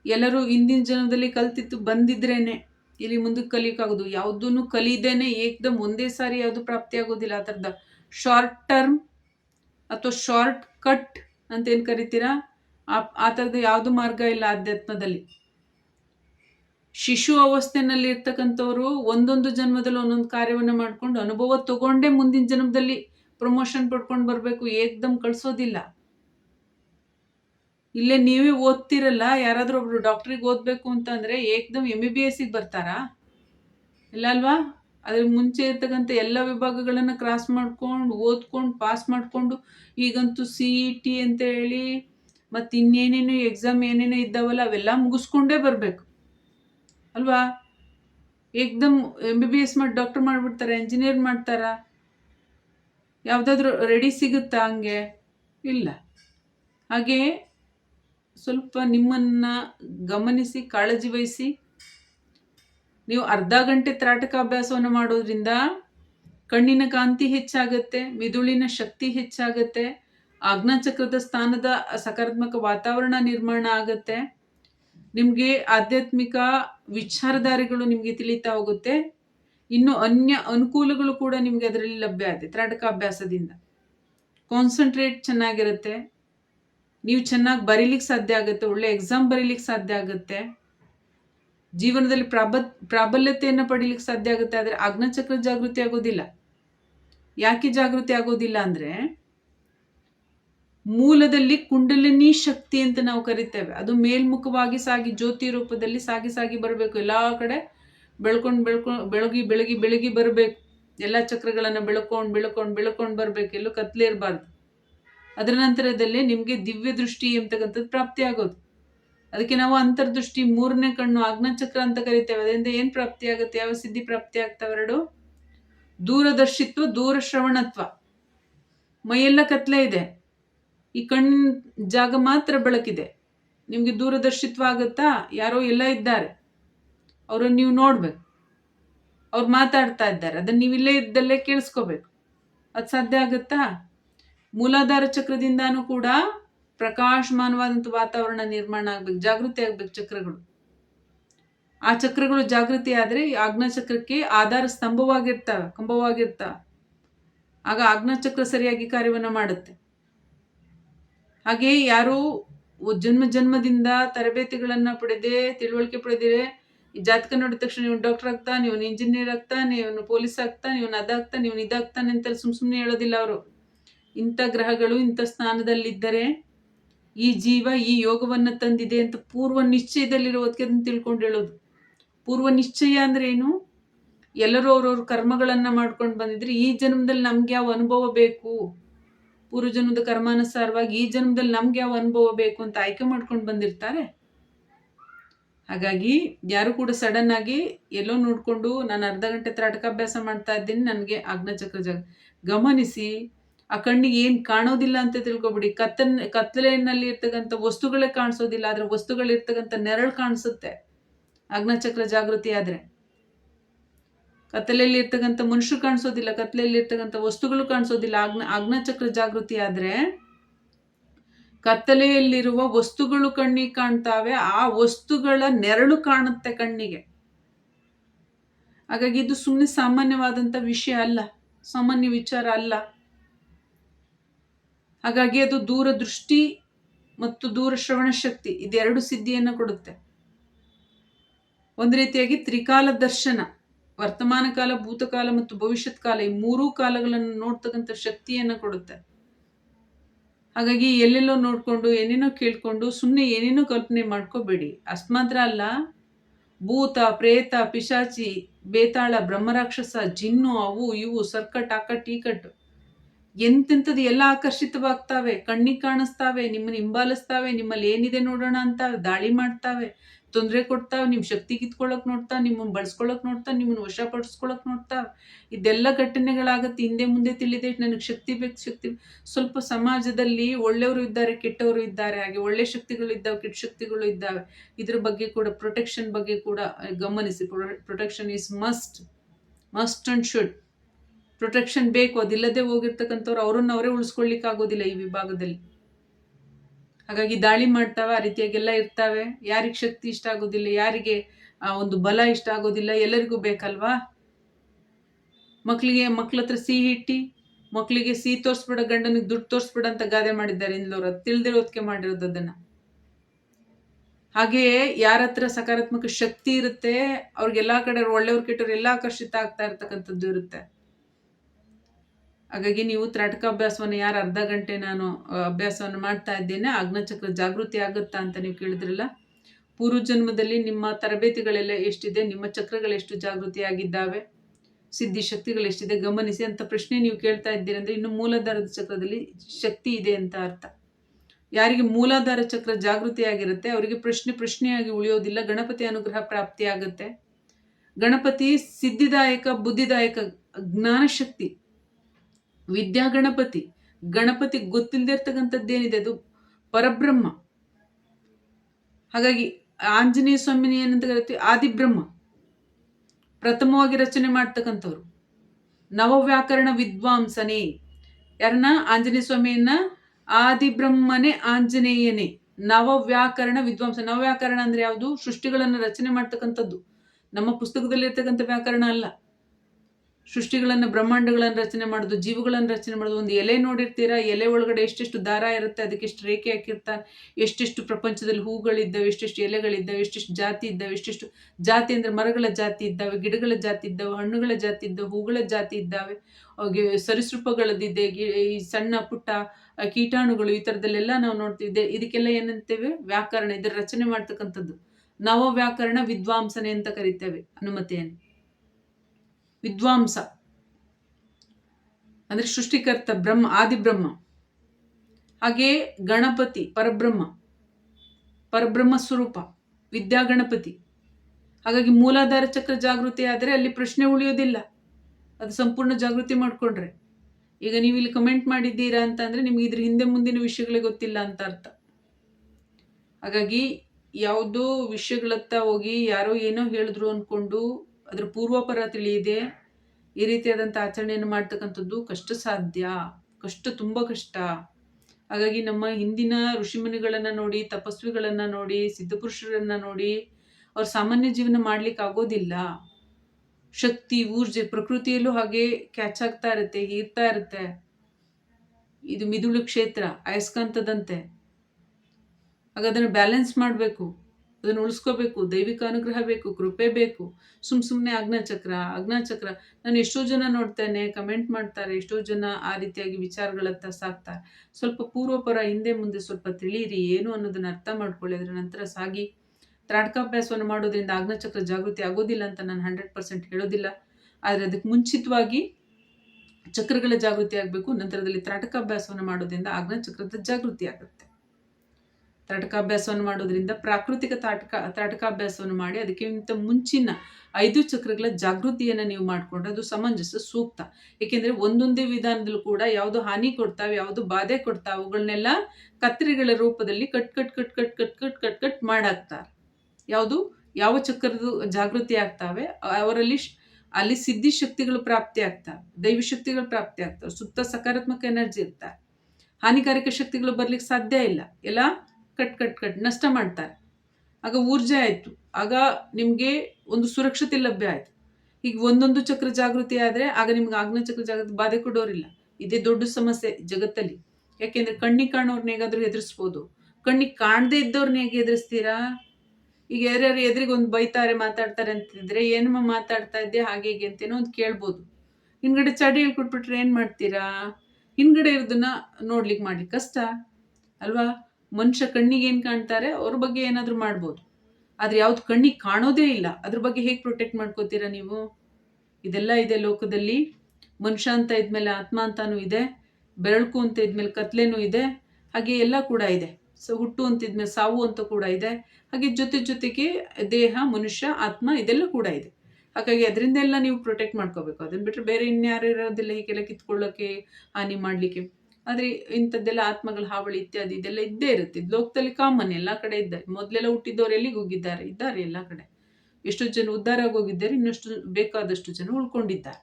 ಎಲ್ಲರೂ ಹಿಂದಿನ ಜನ್ಮದಲ್ಲಿ ಕಲ್ತಿತ್ತು, ಬಂದಿದ್ರೇನೆ ಇಲ್ಲಿ ಮುಂದಕ್ಕೆ ಕಲಿಯೋಕ್ಕಾಗೋದು. ಯಾವುದನ್ನು ಕಲಿದೇನೆ ಏಕ್ದಮ್ ಒಂದೇ ಸಾರಿ ಯಾವುದು ಪ್ರಾಪ್ತಿ ಆಗೋದಿಲ್ಲ ಆ ಥರದ ಶಾರ್ಟ್ ಟರ್ಮ್ ಅಥವಾ ಶಾರ್ಟ್ ಕಟ್ ಅಂತ ಏನು ಕರಿತೀರಾ? ಆ ಆ ಥರದ ಯಾವುದು ಮಾರ್ಗ ಇಲ್ಲ ಆಧ್ಯಾತ್ಮದಲ್ಲಿ ಶಿಶು ಅವಸ್ಥೆನಲ್ಲಿ ಇರ್ತಕ್ಕಂಥವ್ರು ಒಂದೊಂದು ಜನ್ಮದಲ್ಲಿ ಒಂದೊಂದು ಕಾರ್ಯವನ್ನು ಮಾಡಿಕೊಂಡು ಅನುಭವ ತಗೊಂಡೇ ಮುಂದಿನ ಜನ್ಮದಲ್ಲಿ ಪ್ರಮೋಷನ್ ಪಡ್ಕೊಂಡು ಬರಬೇಕು ಏಕ್ದಮ್ ಕಳಿಸೋದಿಲ್ಲ. ಇಲ್ಲೇ ನೀವೇ ಓದ್ತಿರಲ್ಲ, ಯಾರಾದರೂ ಒಬ್ರು ಡಾಕ್ಟ್ರಿಗೆ ಓದಬೇಕು ಅಂತಂದರೆ ಏಕ್ದಮ್ ಎಂ ಬಿ ಬಿ ಎಸ್ಸಿಗೆ ಬರ್ತಾರಾ? ಇಲ್ಲ ಅಲ್ವಾ? ಅದ್ರ ಮುಂಚೆ ಇರ್ತಕ್ಕಂಥ ಎಲ್ಲ ವಿಭಾಗಗಳನ್ನು ಕ್ರಾಸ್ ಮಾಡ್ಕೊಂಡು, ಓದ್ಕೊಂಡು ಪಾಸ್ ಮಾಡಿಕೊಂಡು, ಈಗಂತೂ ಸಿ ಇ ಟಿ ಅಂತ ಹೇಳಿ ಮತ್ತು ಇನ್ನೇನೇನು ಎಕ್ಸಾಮ್ ಏನೇನೋ ಇದ್ದಾವಲ್ಲ, ಅವೆಲ್ಲ ಮುಗಿಸ್ಕೊಂಡೇ ಬರಬೇಕು. ಅಲ್ವಾ? ಏಕ್ದಮ್ ಎಂ ಬಿ ಬಿ ಎಸ್ ಮಾಡಿ ಡಾಕ್ಟರ್ ಮಾಡಿಬಿಡ್ತಾರೆ ಇಂಜಿನಿಯರ್ ಮಾಡ್ತಾರಾ? ಯಾವುದಾದ್ರೂ ರೆಡಿ ಸಿಗುತ್ತಾ ಹಂಗೆ? ಇಲ್ಲ. ಹಾಗೆ ಸ್ವಲ್ಪ ನಿಮ್ಮನ್ನು ಗಮನಿಸಿ, ಕಾಳಜಿ ವಹಿಸಿ ನೀವು ಅರ್ಧ ಗಂಟೆ ತ್ರಾಟಕ ಅಭ್ಯಾಸವನ್ನು ಮಾಡೋದ್ರಿಂದ ಕಣ್ಣಿನ ಕಾಂತಿ ಹೆಚ್ಚಾಗುತ್ತೆ, ಮಿದುಳಿನ ಶಕ್ತಿ ಹೆಚ್ಚಾಗುತ್ತೆ, ಆಜ್ಞಾಚಕ್ರದ ಸ್ಥಾನದ ಸಕಾರಾತ್ಮಕ ವಾತಾವರಣ ನಿರ್ಮಾಣ ಆಗುತ್ತೆ. ನಿಮಗೆ ಆಧ್ಯಾತ್ಮಿಕ ವಿಚಾರಧಾರೆಗಳು ನಿಮಗೆ ತಿಳಿತಾ ಹೋಗುತ್ತೆ. ಇನ್ನು ಅನ್ಯ ಅನುಕೂಲಗಳು ಕೂಡ ನಿಮಗೆ ಅದರಲ್ಲಿ ಲಭ್ಯ ಆಗುತ್ತೆ ತ್ರಾಟಕ ಅಭ್ಯಾಸದಿಂದ. ಕಾನ್ಸಂಟ್ರೇಟ್ ಚೆನ್ನಾಗಿರುತ್ತೆ. ನೀವು ಚೆನ್ನಾಗಿ ಬರೀಲಿಕ್ಕೆ ಸಾಧ್ಯ ಆಗುತ್ತೆ, ಒಳ್ಳೆ ಎಕ್ಸಾಮ್ ಬರೀಲಿಕ್ಕೆ ಸಾಧ್ಯ ಆಗುತ್ತೆ. ಜೀವನದಲ್ಲಿ ಪ್ರಾಬ ಪ್ರಾಬಲ್ಯತೆಯನ್ನು ಪಡೀಲಿಕ್ಕೆ ಸಾಧ್ಯ ಆಗುತ್ತೆ, ಆದರೆ ಅಗ್ನಚಕ್ರ ಜಾಗೃತಿ ಆಗೋದಿಲ್ಲ. ಯಾಕೆ ಜಾಗೃತಿ ಆಗೋದಿಲ್ಲ ಅಂದರೆ, ಮೂಲದಲ್ಲಿ ಕುಂಡಲಿನಿ ಶಕ್ತಿ ಅಂತ ನಾವು ಕರಿತೇವೆ. ಅದು ಮೇಲ್ಮುಖವಾಗಿ ಸಾಗಿ, ಜ್ಯೋತಿ ರೂಪದಲ್ಲಿ ಸಾಗಿ ಸಾಗಿ ಬರಬೇಕು. ಎಲ್ಲ ಕಡೆ ಬೆಳ್ಕೊಂಡು ಬೆಳ್ಕೊಂಡು, ಬೆಳಗಿ ಬೆಳಗಿ ಬೆಳಗಿ ಬರಬೇಕು. ಎಲ್ಲ ಚಕ್ರಗಳನ್ನು ಬೆಳ್ಕೊಂಡು ಬೆಳ್ಕೊಂಡು ಬೆಳ್ಕೊಂಡು ಬರಬೇಕು. ಎಲ್ಲೂ ಕತ್ಲೇ ಇರಬಾರ್ದು. ಅದರ ನಂತರದಲ್ಲಿ ನಿಮಗೆ ದಿವ್ಯ ದೃಷ್ಟಿ ಎಂಬತಕ್ಕಂಥದ್ದು ಪ್ರಾಪ್ತಿ ಆಗೋದು ಅದಕ್ಕೆ ನಾವು ಅಂತರ್ದೃಷ್ಟಿ ಮೂರನೇ ಕಣ್ಣು ಚಕ್ರ ಅಂತ ಕರಿತೇವೆ. ಅದರಿಂದ ಏನು ಪ್ರಾಪ್ತಿ ಆಗುತ್ತೆ? ಯಾವ ಸಿದ್ಧಿ ಪ್ರಾಪ್ತಿ ಆಗ್ತಾವೆರಡು ದೂರದರ್ಶಿತ್ವ ದೂರ ಶ್ರವಣತ್ವ ಮೈಯೆಲ್ಲ ಕತ್ಲೆ ಇದೆ. ಈ ಕಣ್ಣಿನ ಜಾಗ ಮಾತ್ರ ಬೆಳಕಿದೆ. ನಿಮಗೆ ದೂರದರ್ಶಿತ್ವ ಆಗುತ್ತಾ? ಯಾರೋ ಎಲ್ಲ ಇದ್ದಾರೆ. ಅವರನ್ನು ನೀವು ನೋಡ್ಬೇಕು. ಅವ್ರು ಮಾತಾಡ್ತಾ ಇದ್ದಾರೆ. ಅದನ್ನು ನೀವು ಇಲ್ಲೇ ಇದ್ದಲ್ಲೇ ಕೇಳಿಸ್ಕೋಬೇಕು. ಅದು ಸಾಧ್ಯ ಆಗುತ್ತಾ? ಮೂಲಾಧಾರ ಚಕ್ರದಿಂದಾನು ಕೂಡ ಪ್ರಕಾಶಮಾನವಾದಂಥ ವಾತಾವರಣ ನಿರ್ಮಾಣ ಆಗ್ಬೇಕು, ಜಾಗೃತಿ ಆಗ್ಬೇಕು ಚಕ್ರಗಳು. ಆ ಚಕ್ರಗಳು ಜಾಗೃತಿ ಆದರೆ ಚಕ್ರಕ್ಕೆ ಆಧಾರ ಸ್ತಂಭವಾಗಿರ್ತಾವೆ ಕಂಬವಾಗಿರ್ತಾವೆ ಆಗ ಚಕ್ರ ಸರಿಯಾಗಿ ಕಾರ್ಯವನ್ನು ಮಾಡುತ್ತೆ. ಹಾಗೆ ಯಾರು ಜನ್ಮ ಜನ್ಮದಿಂದ ತರಬೇತಿಗಳನ್ನು ಪಡೆದೇ, ತಿಳುವಳಿಕೆ ಈ ಜಾತಕ ನೋಡಿದ ತಕ್ಷಣ ನೀವು ಡಾಕ್ಟರ್ ಆಗ್ತಾ ನೀವು ಇಂಜಿನಿಯರ್ ಆಗ್ತಾ ನೀವು ಪೊಲೀಸ್ ಆಗ್ತಾ ನೀವು ಅದಾಗ್ತಾ ನೀವು ಇದಾಗ್ತಾನೆ ಅಂತ ಸುಮ್ ಸುಮ್ಮನೆ ಹೇಳೋದಿಲ್ಲ ಅವರು. ಇಂಥ ಗ್ರಹಗಳು ಇಂಥ ಸ್ಥಾನದಲ್ಲಿದ್ದರೆ ಈ ಜೀವ ಈ ಯೋಗವನ್ನು ತಂದಿದೆ ಅಂತ ಪೂರ್ವ ನಿಶ್ಚಯದಲ್ಲಿರೋದಕ್ಕೆ ಅದನ್ನು ತಿಳ್ಕೊಂಡು ಹೇಳೋದು. ಪೂರ್ವ ನಿಶ್ಚಯ ಅಂದ್ರೆ ಏನು? ಎಲ್ಲರೂ ಅವ್ರವ್ರ ಕರ್ಮಗಳನ್ನು ಮಾಡ್ಕೊಂಡು ಬಂದಿದ್ರೆ ಈ ಜನ್ಮದಲ್ಲಿ ನಮ್ಗೆ ಯಾವ ಅನುಭವ ಬೇಕು? ಪೂರ್ವ ಜನ್ಮದ ಕರ್ಮಾನುಸಾರವಾಗಿ ಈ ಜನ್ಮದಲ್ಲಿ ನಮ್ಗೆ ಯಾವ ಅನುಭವ ಬೇಕು ಅಂತ ಆಯ್ಕೆ ಮಾಡ್ಕೊಂಡು ಬಂದಿರ್ತಾರೆ. ಹಾಗಾಗಿ ಯಾರು ಕೂಡ ಸಡನ್ ಆಗಿ ಎಲ್ಲೋ ನೋಡಿಕೊಂಡು ನಾನು ಅರ್ಧ ಗಂಟೆ ತ್ರಾಟಕಾಭ್ಯಾಸ ಮಾಡ್ತಾ ಇದ್ದೀನಿ, ನನಗೆ ಚಕ್ರ ಜಾಗ. ಗಮನಿಸಿ ಆ ಕಣ್ಣಿಗೆ ಏನು ಕಾಣೋದಿಲ್ಲ ಅಂತ ತಿಳ್ಕೊಬಿಡಿ. ಕತ್ತನ್ ಕತ್ತಲೆಯಲ್ಲಿ ಇರ್ತಕ್ಕಂಥ ವಸ್ತುಗಳೇ ಕಾಣಿಸೋದಿಲ್ಲ, ಆದರೆ ವಸ್ತುಗಳಿರ್ತಕ್ಕಂಥ ನೆರಳು ಕಾಣಿಸುತ್ತೆ. ಅಗ್ನಚಕ್ರ ಜಾಗೃತಿ ಆದರೆ. ಕತ್ತಲೆಯಲ್ಲಿ ಇರ್ತಕ್ಕಂಥ ಮನುಷ್ಯರು ಕಾಣಿಸೋದಿಲ್ಲ ಕತ್ತಲೆಯಲ್ಲಿ ಇರ್ತಕ್ಕಂಥ ವಸ್ತುಗಳು ಕಾಣಿಸೋದಿಲ್ಲ, ಅಗ್ನ, ಅಗ್ನಚಕ್ರ ಜಾಗೃತಿ ಆದರೆ ಕತ್ತಲೆಯಲ್ಲಿರುವ ವಸ್ತುಗಳು ಕಣ್ಣಿಗೆ ಕಾಣ್ತಾವೆ, ಆ ವಸ್ತುಗಳ ನೆರಳು ಕಾಣುತ್ತೆ ಕಣ್ಣಿಗೆ. ಹಾಗಾಗಿ ಇದು ಸುಮ್ಮನೆ ಸಾಮಾನ್ಯವಾದಂಥ ವಿಷಯ ಅಲ್ಲ, ಸಾಮಾನ್ಯ ವಿಚಾರ ಅಲ್ಲ. ಹಾಗಾಗಿ ಅದು ದೂರದೃಷ್ಟಿ ಮತ್ತು ದೂರ ಶ್ರವಣ ಶಕ್ತಿ ಇದೆರಡು ಸಿದ್ಧಿಯನ್ನು ಕೊಡುತ್ತೆ. ಒಂದು ರೀತಿಯಾಗಿ ತ್ರಿಕಾಲ ದರ್ಶನ, ವರ್ತಮಾನ ಕಾಲ ಭೂತಕಾಲ ಮತ್ತು ಭವಿಷ್ಯತ್ ಕಾಲ ಈ ಮೂರೂ ಕಾಲಗಳನ್ನು ನೋಡ್ತಕ್ಕಂಥ ಶಕ್ತಿಯನ್ನು ಕೊಡುತ್ತೆ. ಹಾಗಾಗಿ ಎಲ್ಲೆಲ್ಲೋ ನೋಡಿಕೊಂಡು, ಏನೇನೋ ಕೇಳಿಕೊಂಡು ಸುಮ್ಮನೆ ಏನೇನೋ ಕಲ್ಪನೆ ಮಾಡ್ಕೋಬೇಡಿ. ಅಷ್ಟು ಮಾತ್ರ ಅಲ್ಲ, ಭೂತ, ಪ್ರೇತ, ಪಿಶಾಚಿ, ಬೇತಾಳ, ಬ್ರಹ್ಮರಾಕ್ಷಸ, ಜಿನ್ನು, ಅವು, ಇವು, ಸರ್ಕಟ್ ಅಕಟ್ ಈಕಟ್. ಎಂತೆಂಥದ್ದು ಎಲ್ಲ ಆಕರ್ಷಿತವಾಗ್ತಾವೆ, ಕಣ್ಣಿಗೆ ಕಾಣಿಸ್ತಾವೆ, ನಿಮ್ಮನ್ನು ಹಿಂಬಾಲಿಸ್ತಾವೆ, ನಿಮ್ಮಲ್ಲಿ ಏನಿದೆ ನೋಡೋಣ ಅಂತ ದಾಳಿ ಮಾಡ್ತಾವೆ, ತೊಂದರೆ ಕೊಡ್ತಾವೆ ನಿಮ್ಮ ಶಕ್ತಿ ಕಿತ್ಕೊಳ್ಳೋಕೆ ನೋಡ್ತಾ ನಿಮ್ಮನ್ನು ಬಳಸ್ಕೊಳ್ಳೋಕೆ ನೋಡ್ತಾ ನಿಮ್ಮನ್ನು ವಶಪಡಿಸ್ಕೊಳ್ಳೋಕೆ ನೋಡ್ತಾ ಇದೆಲ್ಲ ಘಟನೆಗಳಾಗುತ್ತೆ, ಹಿಂದೆ ಮುಂದೆ ತಿಳಿದೆ ನನಗೆ ಶಕ್ತಿ ಬೇಕು, ಶಕ್ತಿ ಸ್ವಲ್ಪ ಸಮಾಜದಲ್ಲಿ ಒಳ್ಳೆಯವರು ಇದ್ದಾರೆ, ಕೆಟ್ಟವರು ಇದ್ದಾರೆ, ಹಾಗೆ ಒಳ್ಳೆ ಶಕ್ತಿಗಳು ಇದ್ದಾವೆ, ಕೆಟ್ಟ ಶಕ್ತಿಗಳು ಇದ್ದಾವೆ. ಇದ್ರ ಬಗ್ಗೆ ಕೂಡ ಪ್ರೊಟೆಕ್ಷನ್ ಬಗ್ಗೆ ಕೂಡ ಗಮನಿಸಿ. Protection is must must and should protection ಬೇಕು, ಅದಿಲ್ಲದೆ ಹೋಗಿರ್ತಕ್ಕಂಥವ್ರು ಅವ್ರನ್ನ ಅವರೇ ಉಳಿಸ್ಕೊಳ್ಳಿಕ್ಕಾಗೋದಿಲ್ಲ ಈ ವಿಭಾಗದಲ್ಲಿ. ಹಾಗಾಗಿ ದಾಳಿ ಮಾಡ್ತಾವೆ, ಆ ರೀತಿಯಾಗೆಲ್ಲ ಇರ್ತಾವೆ. ಯಾರಿಗೆ ಶಕ್ತಿ ಇಷ್ಟ ಆಗೋದಿಲ್ಲ, ಯಾರಿಗೆ, ಆ, ಒಂದು ಬಲ ಇಷ್ಟ ಆಗೋದಿಲ್ಲ, ಎಲ್ಲರಿಗೂ ಬೇಕಲ್ವಾ? ಮಕ್ಕಳಿಗೆ ಮಕ್ಳ ಹತ್ರ ಸಿಹಿ ಇಟ್ಟಿ ಮಕ್ಕಳಿಗೆ ಸಿಹಿ ತೋರಿಸ್ಬಿಡ, ಗಂಡನಿಗೆ ದುಡ್ಡು ತೋರಿಸ್ಬಿಡ ಅಂತ ಗಾದೆ ಮಾಡಿದ್ದಾರೆ ಇಂದ್ಲವ್ರು ಅದು ತಿಳಿದಿರೋದಕ್ಕೆ ಮಾಡಿರೋದು ಅದನ್ನು. ಹಾಗೆಯೇ ಯಾರ ಹತ್ರ ಸಕಾರಾತ್ಮಕ ಶಕ್ತಿ ಇರುತ್ತೆ, ಅವ್ರಿಗೆಲ್ಲ ಕಡೆ ಒಳ್ಳೆಯವ್ರು ಕೆಟ್ಟವ್ರು ಎಲ್ಲ ಆಕರ್ಷಿತ ಆಗ್ತಾ ಇರ್ತಕ್ಕಂಥದ್ದು ಇರುತ್ತೆ. ಹಾಗಾಗಿ ನೀವು ತ್ರಾಟಕ ಅಭ್ಯಾಸವನ್ನು ಯಾರು ಅರ್ಧ ಗಂಟೆ ನಾನು ಅಭ್ಯಾಸವನ್ನು ಮಾಡ್ತಾ ಇದ್ದೇನೆ, ಅಗ್ನಚಕ್ರ ಜಾಗೃತಿ ಆಗುತ್ತಾ ಅಂತ ನೀವು ಕೇಳಿದ್ರಲ್ಲ, ಪೂರ್ವ ಜನ್ಮದಲ್ಲಿ ನಿಮ್ಮ ತರಬೇತಿಗಳೆಲ್ಲ ಎಷ್ಟಿದೆ, ನಿಮ್ಮ ಚಕ್ರಗಳೆಷ್ಟು ಜಾಗೃತಿಯಾಗಿದ್ದಾವೆ, ಸಿದ್ಧಿ ಶಕ್ತಿಗಳು ಎಷ್ಟಿದೆ, ಗಮನಿಸಿ ಅಂತ ಪ್ರಶ್ನೆ ನೀವು ಕೇಳ್ತಾ ಇದ್ದೀರಿ ಅಂದರೆ ಇನ್ನು ಮೂಲಾಧಾರದ ಚಕ್ರದಲ್ಲಿ ಶಕ್ತಿ ಇದೆ ಅಂತ ಅರ್ಥ. ಯಾರಿಗೆ ಮೂಲಾಧಾರ ಚಕ್ರ ಜಾಗೃತಿಯಾಗಿರುತ್ತೆ, ಅವರಿಗೆ ಪ್ರಶ್ನೆ ಪ್ರಶ್ನೆಯಾಗಿ ಉಳಿಯೋದಿಲ್ಲ, ಗಣಪತಿ ಅನುಗ್ರಹ ಪ್ರಾಪ್ತಿ ಆಗುತ್ತೆ ಗಣಪತಿ ಸಿದ್ಧಿದಾಯಕ, ಬುದ್ಧಿದಾಯಕ, ಜ್ಞಾನಶಕ್ತಿ. ವಿದ್ಯಾ ಗಣಪತಿ. ಗಣಪತಿ ಗೊತ್ತಿಲ್ಲದೆ ಅದು? ಪರಬ್ರಹ್ಮ. ಹಾಗಾಗಿ ಆಂಜನೇಯ ಸ್ವಾಮಿನಿ ಏನಂತ ಕರಿತೀವಿ ಆದಿಬ್ರಹ್ಮ. ಪ್ರಥಮವಾಗಿ ರಚನೆ ಮಾಡ್ತಕ್ಕಂಥವ್ರು. ನವವ್ಯಾಕರಣ ವಿದ್ವಾಂಸನೇ. ಯಾರನ್ನ? ಆಂಜನೇಯ ಸ್ವಾಮಿಯನ್ನ? ಆದಿಬ್ರಹ್ಮನೇ ಆಂಜನೇಯನೇ. ನವವ್ಯಾಕರಣ ವಿದ್ವಾಂಸ. ನವವ್ಯಾಕರಣ ಅಂದ್ರೆ ಯಾವುದು? ಸೃಷ್ಟಿಗಳನ್ನು ರಚನೆ ಮಾಡ್ತಕ್ಕಂಥದ್ದು. ನಮ್ಮ ಪುಸ್ತಕದಲ್ಲಿ ಇರ್ತಕ್ಕಂಥ ವ್ಯಾಕರಣ ಅಲ್ಲ. ಸೃಷ್ಟಿಗಳನ್ನು, ಬ್ರಹ್ಮಾಂಡಗಳನ್ನು ರಚನೆ ಮಾಡೋದು ಜೀವಗಳನ್ನು ರಚನೆ ಮಾಡೋದು ಒಂದು ಎಲೆ ನೋಡಿರ್ತೀರಾ? ಎಲೆ ಒಳಗಡೆ ಎಷ್ಟೆಷ್ಟು ದಾರ ಇರುತ್ತೆ? ಅದಕ್ಕೆ ಎಷ್ಟು ರೇಖೆ ಹಾಕಿರ್ತಾರೆ? ಎಷ್ಟೆಷ್ಟು ಪ್ರಪಂಚದಲ್ಲಿ ಹೂಗಳಿದ್ದಾವೆ ಎಷ್ಟೆಷ್ಟು ಎಲೆಗಳಿದ್ದಾವೆ ಎಷ್ಟೆಷ್ಟು ಜಾತಿ ಇದ್ದಾವೆ? ಎಷ್ಟೆಷ್ಟು ಜಾತಿ ಅಂದರೆ ಮರಗಳ ಜಾತಿ ಇದ್ದಾವೆ, ಗಿಡಗಳ ಜಾತಿ ಇದ್ದಾವೆ, ಹಣ್ಣುಗಳ ಜಾತಿ ಇದ್ದಾವೆ, ಹೂಗಳ ಜಾತಿ ಇದ್ದಾವೆ. ಸರಿಸೃಪಗಳದ್ದಿದೆ ಈ ಸಣ್ಣ ಪುಟ್ಟ ಕೀಟಾಣುಗಳು ಈ ಥರದಲ್ಲೆಲ್ಲ ನಾವು ನೋಡ್ತಿದ್ದೆ ಇದಕ್ಕೆಲ್ಲ ಏನಂತೇವೆ? ವ್ಯಾಕರಣ. ಇದರ ರಚನೆ ಮಾಡ್ತಕ್ಕಂಥದ್ದು. ನವ ವ್ಯಾಕರಣ ವಿದ್ವಾಂಸನೆ ಅಂತ ಕರಿತೇವೆ ಅನುಮತಿಯನ್ನು ವಿದ್ವಾಂಸ. ಅಂದರೆ ಸೃಷ್ಟಿಕರ್ತ ಬ್ರಹ್ಮ, ಆದಿಬ್ರಹ್ಮ. ಹಾಗೆ ಗಣಪತಿ, ಪರಬ್ರಹ್ಮ. ಪರಬ್ರಹ್ಮ ಸ್ವರೂಪ, ವಿದ್ಯಾ ಗಣಪತಿ. ಹಾಗಾಗಿ ಮೂಲಾಧಾರ ಚಕ್ರ ಜಾಗೃತಿ ಆದರೆ ಅಲ್ಲಿ ಪ್ರಶ್ನೆ ಉಳಿಯೋದಿಲ್ಲ. ಅದು ಸಂಪೂರ್ಣ ಜಾಗೃತಿ ಮಾಡಿಕೊಂಡ್ರೆ. ಈಗ ನೀವು ಇಲ್ಲಿ ಕಮೆಂಟ್ ಮಾಡಿದ್ದೀರಾ ಅಂತ ಅಂದರೆ ನಿಮ್ಗೆ ಇದ್ರ ಹಿಂದೆ ಮುಂದಿನ ವಿಷಯಗಳೇ ಗೊತ್ತಿಲ್ಲ ಅಂತ ಅರ್ಥ. ಹಾಗಾಗಿ ಯಾವುದೋ ವಿಷಯಗಳತ್ತ ಹೋಗಿ ಯಾರೋ ಏನೋ ಹೇಳಿದ್ರು ಅಂದ್ಕೊಂಡು ಅದ್ರ ಪೂರ್ವಾಪರ ತಿಳಿಯಿದೆ ಈ ರೀತಿಯಾದಂಥ ಆಚರಣೆಯನ್ನು ಮಾಡ್ತಕ್ಕಂಥದ್ದು ಕಷ್ಟ ಸಾಧ್ಯ, ಕಷ್ಟ ತುಂಬ ಕಷ್ಟ. ಹಾಗಾಗಿ ನಮ್ಮ ಹಿಂದಿನ ಋಷಿಮುನಿಗಳನ್ನು ನೋಡಿ, ತಪಸ್ವಿಗಳನ್ನು ನೋಡಿ, ಸಿದ್ಧಪುರುಷರನ್ನು ನೋಡಿ ಅವ್ರ ಸಾಮಾನ್ಯ ಜೀವನ ಮಾಡ್ಲಿಕ್ಕೆ ಆಗೋದಿಲ್ಲ. ಶಕ್ತಿ, ಊರ್ಜೆ ಪ್ರಕೃತಿಯಲ್ಲೂ ಹಾಗೆ ಕ್ಯಾಚ್ ಆಗ್ತಾ ಇರುತ್ತೆ, ಹೀರ್ತಾ ಇರುತ್ತೆ. ಇದು ಮಿದುಳು ಕ್ಷೇತ್ರ ಅಯಸ್ಕಾಂತದಂತೆ ಹಾಗಾದ್ರೆ ಬ್ಯಾಲೆನ್ಸ್ ಮಾಡಬೇಕು. ಅದನ್ನು ಉಳಿಸ್ಕೋಬೇಕು, ದೈವಿಕ ಅನುಗ್ರಹ ಬೇಕು, ಕೃಪೆ ಬೇಕು, ಸುಮ್ ಸುಮ್ಮನೆ ಅಗ್ನಚಕ್ರ ಅಗ್ನಚಕ್ರ. ನಾನು ಎಷ್ಟೋ ಜನ ನೋಡ್ತೇನೆ ಕಮೆಂಟ್ ಮಾಡ್ತಾರೆ, ಎಷ್ಟೋ ಜನ ಆ ರೀತಿಯಾಗಿ ವಿಚಾರಗಳತ್ತ ಸಾಕ್ತಾರೆ ಸ್ವಲ್ಪ ಪೂರ್ವಪರ, ಹಿಂದೆ ಮುಂದೆ ಸ್ವಲ್ಪ ತಿಳಿಯಿರಿ, ಏನು ಅನ್ನೋದನ್ನು ಅರ್ಥ ಮಾಡ್ಕೊಳ್ಳಿ ಅದರ ನಂತರ ಸಾಗಿ. ತ್ರಾಟಕಾಭ್ಯಾಸವನ್ನು ಮಾಡೋದ್ರಿಂದ ಅಗ್ನಚಕ್ರ ಜಾಗೃತಿ ಆಗೋದಿಲ್ಲ ಅಂತ ನಾನು ಹಂಡ್ರೆಡ್ ಪರ್ಸೆಂಟ್ ಹೇಳೋದಿಲ್ಲ. ಆದರೆ ಅದಕ್ಕೆ ಮುಂಚಿತವಾಗಿ ಚಕ್ರಗಳ ಜಾಗೃತಿ ಆಗಬೇಕು, ನಂತರದಲ್ಲಿ ತ್ರಾಟಕಾಭ್ಯಾಸವನ್ನು ಮಾಡೋದ್ರಿಂದ ಅಗ್ನಚಕ್ರದ ಜಾಗೃತಿ ಆಗುತ್ತೆ. ತ್ರಾಟಕಾಭ್ಯಾಸವನ್ನು ಮಾಡೋದ್ರಿಂದ ಪ್ರಾಕೃತಿಕ ತಾಟಕ ತ್ರಾಟಕಾಭ್ಯಾಸವನ್ನು ಮಾಡಿ ಅದಕ್ಕಿಂತ ಮುಂಚಿನ ಐದು ಚಕ್ರಗಳ ಜಾಗೃತಿಯನ್ನು ನೀವು ಮಾಡಿಕೊಂಡ್ರೆ ಅದು ಸಮಂಜಸ, ಸೂಕ್ತ. ಏಕೆಂದರೆ ಒಂದೊಂದೇ ವಿಧಾನದಲ್ಲೂ ಕೂಡ ಯಾವುದು ಹಾನಿ ಕೊಡ್ತಾವೆ, ಯಾವುದು ಬಾಧೆ ಕೊಡ್ತಾವೆ ಅವುಗಳನ್ನೆಲ್ಲ ಕತ್ತರಿಗಳ ರೂಪದಲ್ಲಿ cut cut cut cut cut cut cut cut ಮಾಡಾಕ್ತಾರೆ. ಯಾವುದು? ಯಾವ ಚಕ್ರದ ಜಾಗೃತಿ ಆಗ್ತಾವೆ? ಅವರಲ್ಲಿ ಅಲ್ಲಿ ಸಿದ್ಧಿ ಶಕ್ತಿಗಳು ಪ್ರಾಪ್ತಿ ಆಗ್ತವೆ, ದೈವಿ ಶಕ್ತಿಗಳು ಪ್ರಾಪ್ತಿ ಆಗ್ತವೆ, ಸುತ್ತ ಸಕಾರಾತ್ಮಕ ಎನರ್ಜಿ ಇರ್ತಾರೆ ಹಾನಿಕಾರಕ ಶಕ್ತಿಗಳು ಬರ್ಲಿಕ್ಕೆ ಸಾಧ್ಯ ಇಲ್ಲ. ಎಲ್ಲ ಕಟ್ ಕಟ್ ಕಟ್ ನಷ್ಟ ಮಾಡ್ತಾರೆ. ಆಗ ಊರ್ಜೆ ಆಯಿತು. ಆಗ ನಿಮಗೆ ಒಂದು ಸುರಕ್ಷತೆ ಲಭ್ಯ ಆಯಿತು. ಈಗ ಒಂದೊಂದು ಚಕ್ರ ಜಾಗೃತಿ ಆದರೆ ಆಗ ನಿಮ್ಗೆ ಆಗ್ನ ಚಕ್ರ ಜಾಗೃತಿ ಬಾಧೆ ಕೊಡೋರಿಲ್ಲ. ಇದೇ ದೊಡ್ಡ ಸಮಸ್ಯೆ ಜಗತ್ತಲ್ಲಿ. ಯಾಕೆಂದ್ರೆ ಕಣ್ಣಿಗೆ ಕಾಣೋರ್ನ ಹೇಗಾದರೂ ಎದುರಿಸ್ಬೋದು ಕಣ್ಣಿಗೆ ಕಾಣದೇ ಇದ್ದವ್ರನ್ನ ಹೇಗೆ ಎದುರಿಸ್ತೀರಾ ಈಗ ಯಾರ್ಯಾರು ಎದುರಿಗೆ ಒಂದು ಬೈತಾರೆ, ಮಾತಾಡ್ತಾರೆ ಅಂತಿದ್ರೆ ಏನಮ್ಮ ಮಾತಾಡ್ತಾ ಇದ್ದೆ ಹಾಗೆ ಹೀಗೆ ಅಂತೇನೋ ಒಂದು ಕೇಳ್ಬೋದು. ಹಿಂದ್ಗಡೆ ಚಡಿ ಹೇಳ್ಕೊಟ್ಬಿಟ್ರೆ ಏನು ಮಾಡ್ತೀರಾ? ಹಿಂದ್ಗಡೆ ಇರೋದನ್ನ ನೋಡ್ಲಿಕ್ಕೆ ಮಾಡ್ಲಿಕ್ಕೆ ಕಷ್ಟ. ಅಲ್ವಾ? ಮನುಷ್ಯ ಕಣ್ಣಿಗೆ ಏನು ಕಾಣ್ತಾರೆ? ಅವ್ರ ಬಗ್ಗೆ ಏನಾದರೂ ಮಾಡ್ಬೋದು. ಆದರೆ ಯಾವ್ದು ಕಣ್ಣಿಗೆ ಕಾಣೋದೇ ಇಲ್ಲ. ಅದ್ರ ಬಗ್ಗೆ ಹೇಗೆ ಪ್ರೊಟೆಕ್ಟ್ ಮಾಡ್ಕೋತೀರಾ ನೀವು? ಇದೆಲ್ಲ ಇದೆ ಲೋಕದಲ್ಲಿ. ಮನುಷ್ಯ ಅಂತ ಇದ್ಮೇಲೆ ಆತ್ಮ ಅಂತಾನೂ ಇದೆ. ಬೆರಳ್ಕು ಅಂತ ಇದ್ಮೇಲೆ ಕತ್ಲೆನೂ ಇದೆ. ಹಾಗೆ ಎಲ್ಲ ಕೂಡ ಇದೆ. ಸೊ ಹುಟ್ಟು ಅಂತಿದ್ಮೇಲೆ ಸಾವು ಅಂತ ಕೂಡ ಇದೆ. ಹಾಗೆ ಜೊತೆ ಜೊತೆಗೆ ದೇಹ, ಮನುಷ್ಯ, ಆತ್ಮ ಇದೆಲ್ಲ ಕೂಡ ಇದೆ. ಹಾಗಾಗಿ ಅದರಿಂದೆಲ್ಲ ನೀವು ಪ್ರೊಟೆಕ್ಟ್ ಮಾಡ್ಕೋಬೇಕು. ಅದನ್ನ ಬಿಟ್ಟರೆ ಬೇರೆ ಇನ್ಯಾರು ಇರೋದಿಲ್ಲ ಹೀಗೆಲ್ಲ ಕಿತ್ಕೊಳ್ಳೋಕೆ, ಹಾನಿ ಮಾಡಲಿಕ್ಕೆ? ಆದರೆ ಇಂಥದ್ದೆಲ್ಲ ಆತ್ಮಗಳ ಹಾವಳಿ ಇತ್ಯಾದಿ ಇದೆಲ್ಲ ಇದ್ದೇ ಇರುತ್ತೆ. ಲೋಕದಲ್ಲಿ ಕಾಮನ್ ಎಲ್ಲ ಕಡೆ ಇದ್ದಾರೆ ಮೊದಲೆಲ್ಲ ಹುಟ್ಟಿದವರು ಎಲ್ಲಿಗೆ ಹೋಗಿದ್ದಾರೆ? ಇದ್ದಾರೆ ಎಲ್ಲ ಕಡೆ. ಎಷ್ಟೋ ಜನ ಉದ್ಧಾರ ಆಗೋಗಿದ್ದಾರೆ, ಇನ್ನಷ್ಟು ಬೇಕಾದಷ್ಟು ಜನ ಉಳ್ಕೊಂಡಿದ್ದಾರೆ.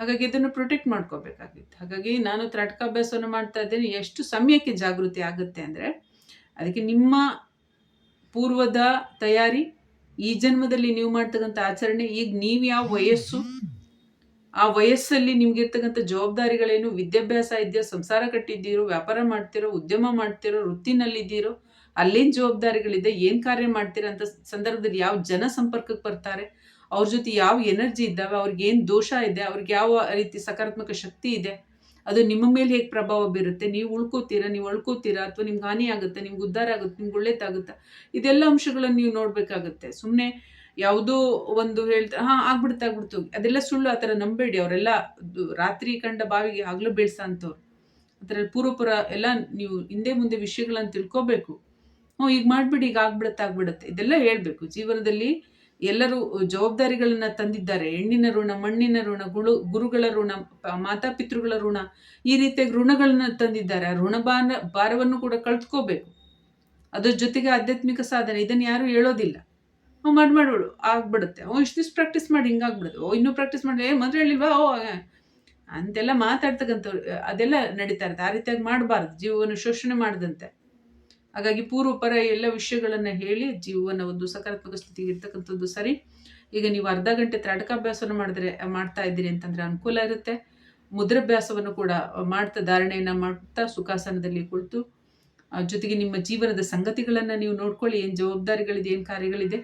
ಹಾಗಾಗಿ ಇದನ್ನು ಪ್ರೊಟೆಕ್ಟ್ ಮಾಡ್ಕೋಬೇಕಾಗಿತ್ತು. ಹಾಗಾಗಿ ನಾನು ತ್ರಾಟಕಾಭ್ಯಾಸವನ್ನು ಮಾಡ್ತಾ ಇದ್ದೇನೆ. ಎಷ್ಟು ಸಮಯಕ್ಕೆ ಜಾಗೃತಿ ಆಗುತ್ತೆ ಅಂದರೆ, ಅದಕ್ಕೆ ನಿಮ್ಮ ಪೂರ್ವದ ತಯಾರಿ, ಈ ಜನ್ಮದಲ್ಲಿ ನೀವು ಮಾಡ್ತಕ್ಕಂಥ ಆಚರಣೆ, ಈಗ ನೀವು ಯಾವ ವಯಸ್ಸು ಆ ವಯಸ್ಸಲ್ಲಿ ನಿಮ್ಗಿರ್ತಕ್ಕಂಥ ಜವಾಬ್ದಾರಿಗಳೇನು, ವಿದ್ಯಾಭ್ಯಾಸ ಇದೆಯೋ, ಸಂಸಾರ ಕಟ್ಟಿದ್ದೀರೋ, ವ್ಯಾಪಾರ ಮಾಡ್ತಿರೋ, ಉದ್ಯಮ ಮಾಡ್ತಿರೋ, ವೃತ್ತಿನಲ್ಲಿದ್ದೀರೋ, ಅಲ್ಲೇನು ಜವಾಬ್ದಾರಿಗಳಿದೆ, ಏನು ಕಾರ್ಯ ಮಾಡ್ತೀರಾ ಅಂತ ಸಂದರ್ಭದಲ್ಲಿ ಯಾವ ಜನ ಸಂಪರ್ಕಕ್ಕೆ ಬರ್ತಾರೆ, ಅವ್ರ ಜೊತೆ ಯಾವ ಎನರ್ಜಿ ಇದ್ದಾವೆ, ಅವ್ರಿಗೆ ಏನು ದೋಷ ಇದೆ, ಅವ್ರಿಗೆ ಯಾವ ರೀತಿ ಸಕಾರಾತ್ಮಕ ಶಕ್ತಿ ಇದೆ, ಅದು ನಿಮ್ಮ ಮೇಲೆ ಹೇಗೆ ಪ್ರಭಾವ ಬೀರುತ್ತೆ, ನೀವು ಉಳ್ಕೋತೀರಾ, ನೀವು ಅಳ್ಕೋತೀರಾ, ಅಥವಾ ನಿಮ್ಗೆ ಹಾನಿ ಆಗುತ್ತೆ, ನಿಮ್ಗೆ ಉದ್ಧಾರ ಆಗುತ್ತೆ, ನಿಮ್ಗೆ ಒಳ್ಳೇದಾಗುತ್ತೆ, ಇದೆಲ್ಲ ಅಂಶಗಳನ್ನು ನೀವು ನೋಡಬೇಕಾಗುತ್ತೆ. ಸುಮ್ಮನೆ ಯಾವುದೋ ಒಂದು ಹೇಳ್ತಾ, ಹಾಂ, ಆಗ್ಬಿಡುತ್ತೆ, ಆಗ್ಬಿಡ್ತು. ಅದೆಲ್ಲ ಸುಳ್ಳು, ಆ ಥರ ನಂಬೇಡಿ. ಅವರೆಲ್ಲ ರಾತ್ರಿ ಕಂಡ ಬಾವಿಗೆ ಹಗಲು ಬೀಳ್ಸ ಅಂತವ್ರು ಅದರಲ್ಲಿ ಪೂರ್ವಪುರ ಎಲ್ಲ ನೀವು ಹಿಂದೆ ಮುಂದೆ ವಿಷಯಗಳನ್ನು ತಿಳ್ಕೊಬೇಕು. ಹ್ಞೂ, ಈಗ ಮಾಡಿಬಿಡಿ, ಈಗ ಆಗ್ಬಿಡುತ್ತೆ ಆಗ್ಬಿಡುತ್ತೆ. ಇದೆಲ್ಲ ಹೇಳಬೇಕು. ಜೀವನದಲ್ಲಿ ಎಲ್ಲರೂ ಜವಾಬ್ದಾರಿಗಳನ್ನ ತಂದಿದ್ದಾರೆ. ಹೆಣ್ಣಿನ ಋಣ, ಮಣ್ಣಿನ ಋಣ, ಗುಳು, ಗುರುಗಳ ಋಣ ಮಾತಾ ಮಾತಾಪಿತೃಗಳ ಋಣ, ಈ ರೀತಿಯಾಗಿ ಋಣಗಳನ್ನ ತಂದಿದ್ದಾರೆ. ಆ ಋಣ ಭಾರ ಭಾರವನ್ನು ಕೂಡ ಕಳ್ತ್ಕೋಬೇಕು. ಅದರ ಜೊತೆಗೆ ಆಧ್ಯಾತ್ಮಿಕ ಸಾಧನೆ. ಇದನ್ನು ಯಾರು ಹೇಳೋದಿಲ್ಲ. ಹ್ಞೂ ಮಾಡಿ ಮಾಡ್ಬಿಡು ಆಗ್ಬಿಡುತ್ತೆ. ಓ, ಇಷ್ಟು ದಿವ್ಸ ಪ್ರಾಕ್ಟೀಸ್ ಮಾಡಿ ಹಿಂಗಾಗ್ಬಿಡುತ್ತೆ ಓ, ಇನ್ನೂ ಪ್ರಾಕ್ಟೀಸ್ ಮಾಡಿ ಏ ಮೊದಲು ಹೇಳಿಲ್ವಾ? ಓ ಅಂತೆಲ್ಲ ಮಾತಾಡ್ತಕ್ಕಂಥವ್ರು ಅದೆಲ್ಲ ನಡೀತಾ ಇರುತ್ತೆ. ಆ ರೀತಿಯಾಗಿ ಮಾಡಬಾರ್ದು. ಜೀವವನ್ನು ಶೋಷಣೆ ಮಾಡದಂತೆ. ಹಾಗಾಗಿ ಪೂರ್ವಪರ ಎಲ್ಲ ವಿಷಯಗಳನ್ನು ಹೇಳಿ ಜೀವನ ಒಂದು ಸಕಾರಾತ್ಮಕ ಸ್ಥಿತಿಗೆ ಇರ್ತಕ್ಕಂಥದ್ದು ಸರಿ. ಈಗ ನೀವು ಅರ್ಧ ಗಂಟೆ ತ್ರಾಟಕಾಭ್ಯಾಸವನ್ನು ಮಾಡಿದ್ರೆ, ಮಾಡ್ತಾ ಇದ್ದೀರಿ ಅಂತಂದರೆ ಅನುಕೂಲ ಇರುತ್ತೆ. ಮುದ್ರಾಭ್ಯಾಸವನ್ನು ಕೂಡ ಮಾಡ್ತಾ, ಧಾರಣೆಯನ್ನು ಮಾಡ್ತಾ, ಸುಖಾಸನದಲ್ಲಿ ಕುಳಿತು ಜೊತೆಗೆ ನಿಮ್ಮ ಜೀವನದ ಸಂಗತಿಗಳನ್ನು ನೀವು ನೋಡ್ಕೊಳ್ಳಿ. ಏನು ಜವಾಬ್ದಾರಿಗಳಿದೆ, ಏನು ಕಾರ್ಯಗಳಿದೆ?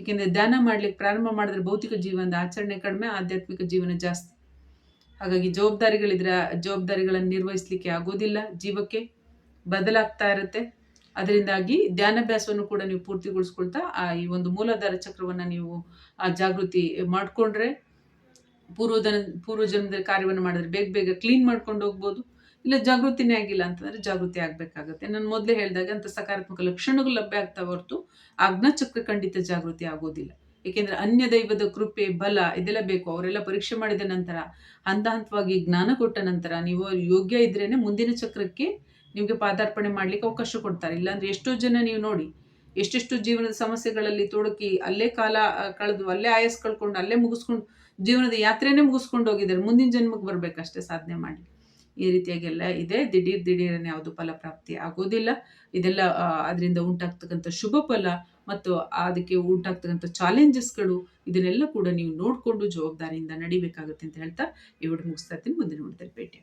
ಏಕೆಂದರೆ ಧ್ಯಾನ ಮಾಡ್ಲಿಕ್ಕೆ ಪ್ರಾರಂಭ ಮಾಡಿದ್ರೆ ಭೌತಿಕ ಜೀವನದ ಆಚರಣೆ ಕಡಿಮೆ, ಆಧ್ಯಾತ್ಮಿಕ ಜೀವನ ಜಾಸ್ತಿ. ಹಾಗಾಗಿ ಜವಾಬ್ದಾರಿಗಳಿದ್ರೆ ಜವಾಬ್ದಾರಿಗಳನ್ನು ನಿರ್ವಹಿಸಲಿಕ್ಕೆ ಆಗೋದಿಲ್ಲ ಜೀವಕ್ಕೆ ಬದಲಾಗ್ತಾ ಇರುತ್ತೆ. ಅದರಿಂದಾಗಿ ಧ್ಯಾನಾಭ್ಯಾಸವನ್ನು ಕೂಡ ನೀವು ಪೂರ್ತಿಗೊಳಿಸ್ಕೊಳ್ತಾ ಆ ಈ ಒಂದು ಮೂಲಾಧಾರ ಚಕ್ರವನ್ನು ನೀವು ಆ ಜಾಗೃತಿ ಮಾಡಿಕೊಂಡ್ರೆ ಪೂರ್ವಜನ ಪೂರ್ವಜನ್ಮದ ಕಾರ್ಯವನ್ನು ಮಾಡಿದ್ರೆ ಬೇಗ ಬೇಗ ಕ್ಲೀನ್ ಮಾಡ್ಕೊಂಡು ಹೋಗ್ಬೋದು. ಇಲ್ಲ ಜಾಗೃತಿನೇ ಆಗಿಲ್ಲ ಅಂತಂದ್ರೆ ಜಾಗೃತಿ ಆಗಬೇಕಾಗುತ್ತೆ. ನಾನು ಮೊದಲೇ ಹೇಳಿದಾಗ ಅಂತ ಸಕಾರಾತ್ಮಕ ಲಕ್ಷಣಗಳು ಲಭ್ಯ ಆಗ್ತಾ ಹೊರತು ಅಗ್ನಚಕ್ರ ಖಂಡಿತ ಜಾಗೃತಿ ಆಗೋದಿಲ್ಲ. ಏಕೆಂದ್ರೆ ಅನ್ಯ ದೈವದ ಕೃಪೆ, ಬಲ ಇದೆಲ್ಲ ಬೇಕು. ಅವರೆಲ್ಲ ಪರೀಕ್ಷೆ ಮಾಡಿದ ನಂತರ ಹಂತ ಹಂತವಾಗಿ ಜ್ಞಾನ ಕೊಟ್ಟ ನಂತರ ನೀವು ಯೋಗ್ಯ ಇದ್ರೇನೆ ಮುಂದಿನ ಚಕ್ರಕ್ಕೆ ನಿಮಗೆ ಪಾದಾರ್ಪಣೆ ಮಾಡ್ಲಿಕ್ಕೆ ಅವಕಾಶ ಕೊಡ್ತಾರೆ. ಇಲ್ಲಾಂದ್ರೆ ಎಷ್ಟೋ ಜನ ನೀವು ನೋಡಿ, ಎಷ್ಟೆಷ್ಟು ಜೀವನದ ಸಮಸ್ಯೆಗಳಲ್ಲಿ ತೊಡಕಿ ಅಲ್ಲೇ ಕಾಲ ಕಳೆದು ಅಲ್ಲೇ ಆಯಸ್ ಕಳ್ಕೊಂಡು, ಅಲ್ಲೇ ಮುಗಿಸ್ಕೊಂಡು, ಜೀವನದ ಯಾತ್ರೆನೇ ಮುಗಿಸ್ಕೊಂಡು ಹೋಗಿದ್ದಾರೆ. ಮುಂದಿನ ಜನ್ಮಕ್ಕೆ ಬರಬೇಕಷ್ಟೇ ಸಾಧನೆ ಮಾಡಿ ಈ ರೀತಿಯಾಗೆಲ್ಲ ಇದೆ. ದಿಢೀರ್ ದಿಢೀರನೆ ಯಾವುದು ಫಲಪ್ರಾಪ್ತಿ ಆಗೋದಿಲ್ಲ. ಇದೆಲ್ಲ ಅದರಿಂದ ಉಂಟಾಗ್ತಕ್ಕಂಥ ಶುಭ ಫಲ ಮತ್ತು ಅದಕ್ಕೆ ಉಂಟಾಗ್ತಕ್ಕಂಥ ಚಾಲೆಂಜಸ್ಗಳು ಇದನ್ನೆಲ್ಲ ಕೂಡ ನೀವು ನೋಡಿಕೊಂಡು ಜವಾಬ್ದಾರಿಯಿಂದ ನಡಿಬೇಕಾಗುತ್ತೆ ಅಂತ ಹೇಳ್ತಾ ಈ ವಿಡಿಯೋ ಮುಗಿಸ್ತಾ ಇರ್ತೀನಿ. ಮುಂದಿನ ವಿಡಿಯೋದಲ್ಲಿ ಭೇಟಿ